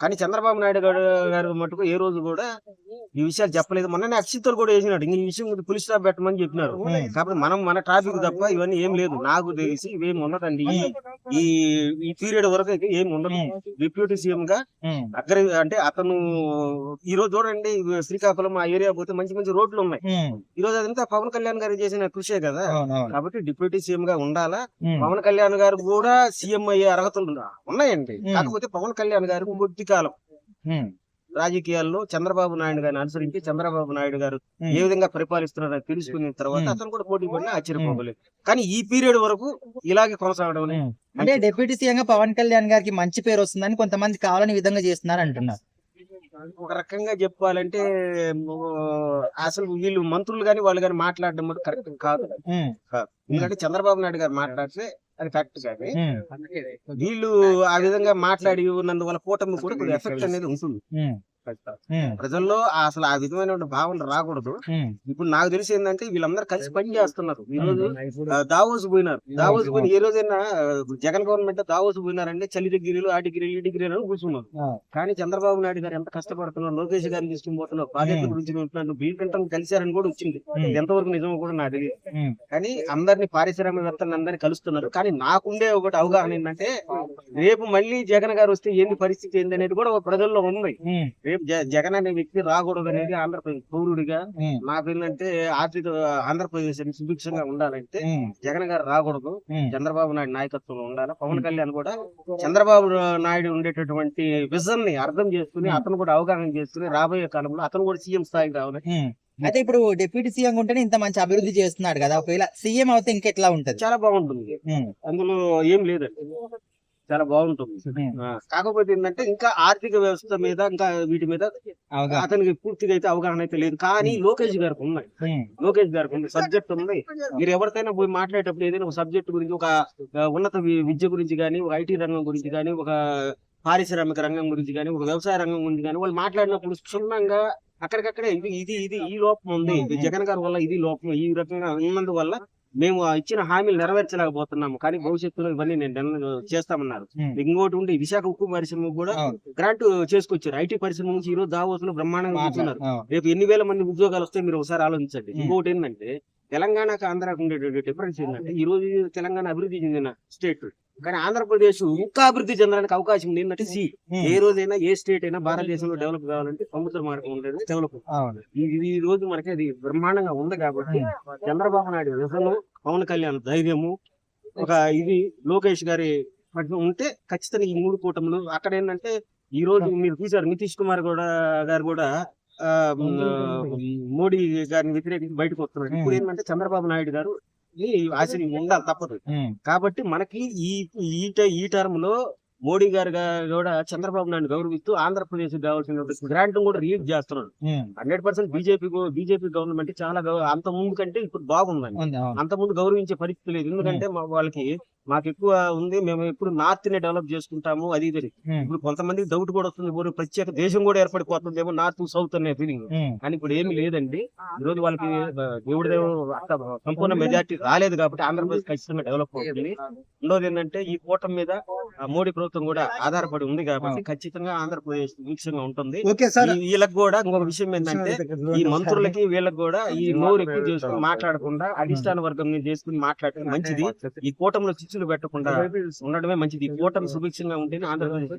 కానీ చంద్రబాబు నాయుడు గారు గారు మటుకు ఏ రోజు కూడా ఈ విషయాలు చెప్పలేదు మొన్ననే అక్షింతలు కూడా వేసినాడు ఇంక ఈ విషయం పులిస్ స్టాప్ పెట్టమని చెప్పినారు. కాబట్టి మనం మన ట్రాఫిక్ తప్ప ఇవన్నీ ఏం లేదు నాకు తెలిసి ఇవేం ఉండదండి ఈ ఈ పీరియడ్ వరకు అయితే ఏం ఉండదు. డిప్యూటీ సీఎం గా. అగ్ర అంటే అతను ఈ రోజు చూడండి శ్రీకాకుళం ఆ ఏరియా పోతే మంచి మంచి రోడ్లు ఉన్నాయి. ఈ రోజు అదంతా పవన్ కళ్యాణ్ గారు చేసిన కృషే కదా కాబట్టి డిప్యూటీ సీఎం గా ఉండాలా. పవన్ కళ్యాణ్ గారు కూడా సీఎం అయ్యే అర్హతలు ఉన్నా- ఉన్నాయండి. కాకపోతే పవన్ కళ్యాణ్ గారు కొద్ది కాలం. రాజకీయాల్లో చంద్రబాబు నాయుడు గారిని అనుసరించి చంద్రబాబు నాయుడు గారు. ఏ విధంగా పరిపాలిస్తున్నారో తెలుసుకున్న తర్వాత. అతను కూడా పోటీ పడినా ఆశ్చర్యపోగలేదు కానీ ఈ పీరియడ్ వరకు ఇలాగే కొనసాగడం. అంటే డిప్యూటీ సీఎం గా పవన్ కళ్యాణ్ గారికి మంచి పేరు వస్తుందని కొంతమంది కావాలని విధంగా చేస్తున్నారు అంటున్నారు. ఒక రకంగా చెప్పాలంటే అసలు వీళ్ళు మంత్రులు గాని వాళ్ళు గాని మాట్లాడడం కరెక్ట్ కాదు. ఎందుకంటే చంద్రబాబు నాయుడు గారు మాట్లాడితే అది కానీ ఉమ్. వీళ్ళు ఆ విధంగా మాట్లాడి ఉన్నందువల్ల కూటమి కూడా ఎఫెక్ట్ అనేది ఉంటుంది. ప్రజల్లో అసలు ఆ విధమైన భావన రాకూడదు. ఇప్పుడు నాకు తెలిసి ఏంటంటే వీళ్ళందరూ కలిసి పని చేస్తున్నారు. ఈ రోజు దావోస్ పోయినారు. దావోస్ పోయిన ఏ రోజైనా జగన్ గవర్నమెంట్ దావోస్ పోయినారంటే చలి డిగ్రీలు ఆ డిగ్రీ ఈ డిగ్రీ అని కూర్చున్నారు. కానీ చంద్రబాబు నాయుడు గారు ఎంత కష్టపడుతున్నారు లోకేష్ గారిని తీసుకుని పోతున్నారు ప్రాజెక్టు. గురించి క్లింటన్ కలిశారని కూడా వచ్చింది. ఎంతవరకు నిజమో కూడా నాకు తెలియదు. కానీ అందరిని పారిశ్రామికవేత్తలను అందరినీ కలుస్తున్నారు. కానీ నాకుండే ఒకటి అవగాహన ఏంటంటే రేపు మళ్ళీ జగన్ గారు వస్తే ఏంది పరిస్థితి ఏంది అనేది కూడా ఒక ప్రజల్లో ఉంది. రేపు జగన్ అనే వ్యక్తి రాకూడదు అనేది ఆంధ్రప్రదేశ్ పౌరుడిగా. నాకు ఏంటంటే ఆర్థిక ఆంధ్రప్రదేశ్ అని సుభిక్షంగా ఉండాలంటే. జగన్ గారు రాకూడదు. చంద్రబాబు నాయుడు నాయకత్వంలో ఉండాలి పవన్ కళ్యాణ్ కూడా చంద్రబాబు నాయుడు ఉండేటటువంటి విజన్ని అర్థం చేసుకుని అతను కూడా అవగాహన చేసుకుని రాబోయే కాలంలో అతను కూడా సీఎం స్థాయికి రావాలి. అయితే ఇప్పుడు డిప్యూటీ సీఎం ఉంటేనే ఇంత మంచి అభివృద్ధి చేస్తున్నాడు కదా ఒకవేళ సీఎం అవుతే ఇంకెట్లా ఉంటది చాలా బాగుంటుంది. అందులో ఏం లేదండి చాలా బాగుంటుంది. కాకపోతే ఏంటంటే ఇంకా ఆర్థిక వ్యవస్థ మీద ఇంకా వీటి మీద. అతనికి పూర్తిగా అయితే అవగాహన అయితే లేదు. కానీ లోకేష్ గారికి ఉన్నాయి. లోకేష్ గారికి ఉంది సబ్జెక్ట్ ఉంది. మీరు ఎవరికైనా పోయి మాట్లాడేటప్పుడు ఏదైనా ఒక సబ్జెక్ట్ గురించి ఒక ఉన్నత విద్య గురించి కానీ ఒక ఐటీ రంగం గురించి కానీ ఒక పారిశ్రామిక రంగం గురించి కానీ ఒక వ్యవసాయ రంగం గురించి కానీ వాళ్ళు మాట్లాడినప్పుడు క్షుణ్ణంగా అక్కడికక్కడే ఇది ఇది ఇది ఈ లోపం ఉంది. జగన్ గారి వల్ల ఇది లోపం ఈ రకంగా ఉన్నందువల్ల మేము ఇచ్చిన హామీలు నెరవేర్చలేకపోతున్నాము కానీ భవిష్యత్తులో ఇవన్నీ నేను చేస్తామన్నారు. ఇంకోటి ఉండి విశాఖ ఉక్కు పరిశ్రమ కూడా. గ్రాంట్ చేసుకొచ్చారు ఐటీ పరిశ్రమ నుంచి ఈ రోజు దావోస్లో బ్రహ్మాండంగా కూర్చున్నారు. రేపు ఎన్ని వేల మంది ఉద్యోగాలు వస్తాయి మీరు ఒకసారి ఆలోచించండి ఉమ్. ఇంకొకటి ఏంటంటే తెలంగాణకు ఆంధ్రాకు ఉండే డిఫరెన్స్ ఏంటంటే ఈ రోజు తెలంగాణ అభివృద్ధి చెందిన స్టేట్ కానీ ఆంధ్రప్రదేశ్ ఇంకా అభివృద్ధి చెందడానికి అవకాశం ఉంది. ఏంటంటే సి. ఏ రోజైనా ఏ స్టేట్ అయినా భారతదేశంలో డెవలప్ కావాలంటే సముద్ర మార్గం ఉండేది డెవలప్ ఈ రోజు మనకి అది బ్రహ్మాండంగా ఉంది కాబట్టి చంద్రబాబు నాయుడు విజన్ పవన్ కళ్యాణ్ ధైర్యము ఒక ఇది లోకేష్ గారి ఉంటే ఖచ్చితంగా ఈ మూడు కూటములు. అక్కడ ఏంటంటే ఈ రోజు మీరు చూసారు నితీష్ కుమార్ కూడా గారు కూడా మోడీ గారిని వ్యతిరేకించి బయటకు వస్తున్నారు ఇప్పుడు ఏంటంటే చంద్రబాబు నాయుడు గారు ఆశయం ఉండాలి తప్పదు. కాబట్టి మనకి ఈ ఈ టర్మ్లో మోడీ గారు కూడా చంద్రబాబు నాయుడు గౌరవిస్తూ ఆంధ్రప్రదేశ్ కావాల్సిన గ్రాంట్ కూడా రిలీజ్ చేస్తున్నాడు. Hundred percent BJP BJP government చాలా అంత ముందు కంటే ఇప్పుడు బాగుందండి. అంత ముందు గౌరవించే పరిస్థితి లేదు. ఎందుకంటే వాళ్ళకి మాకు ఎక్కువ ఉంది. మేము ఎప్పుడు నార్త్ నే డెవలప్ చేసుకుంటాము. అది ఇది. ఇప్పుడు కొంతమంది డౌట్ కూడా వస్తుంది. ఇప్పుడు ప్రత్యేక దేశం కూడా ఏర్పడిపోతుందేమో నార్త్ సౌత్ అనే ఫీలింగ్. కానీ ఇప్పుడు ఏమీ లేదండి. ఈ రోజు వాళ్ళకి దేవుడి సంపూర్ణ మెజార్టీ రాలేదు కాబట్టి ఆంధ్రప్రదేశ్ ఖచ్చితంగా డెవలప్ అవుతుంది. రెండోది ఏంటంటే ఈ కూటమి మీద మోడీ ప్రభుత్వం కూడా ఆధారపడి ఉంది కాబట్టి ఖచ్చితంగా ఆంధ్రప్రదేశ్ వీక్షంగా ఉంటుంది. Okay sir. ఈ- వీళ్ళకి కూడా ఇంకొక విషయం ఏంటంటే ఈ మంత్రులకి వీళ్ళకి కూడా ఈ నోరు ఎక్కువ చేసుకుని మాట్లాడకుండా అధిష్టాన వర్గం చేసుకుని మాట్లాడటం మంచిది. ఈ కూటమిలో చిచ్చులు పెట్టకుండా ఉండడమే మంచిది. ఈ కూటమి సుభిక్షంగా ఉంటేనే ఆంధ్రప్రదేశ్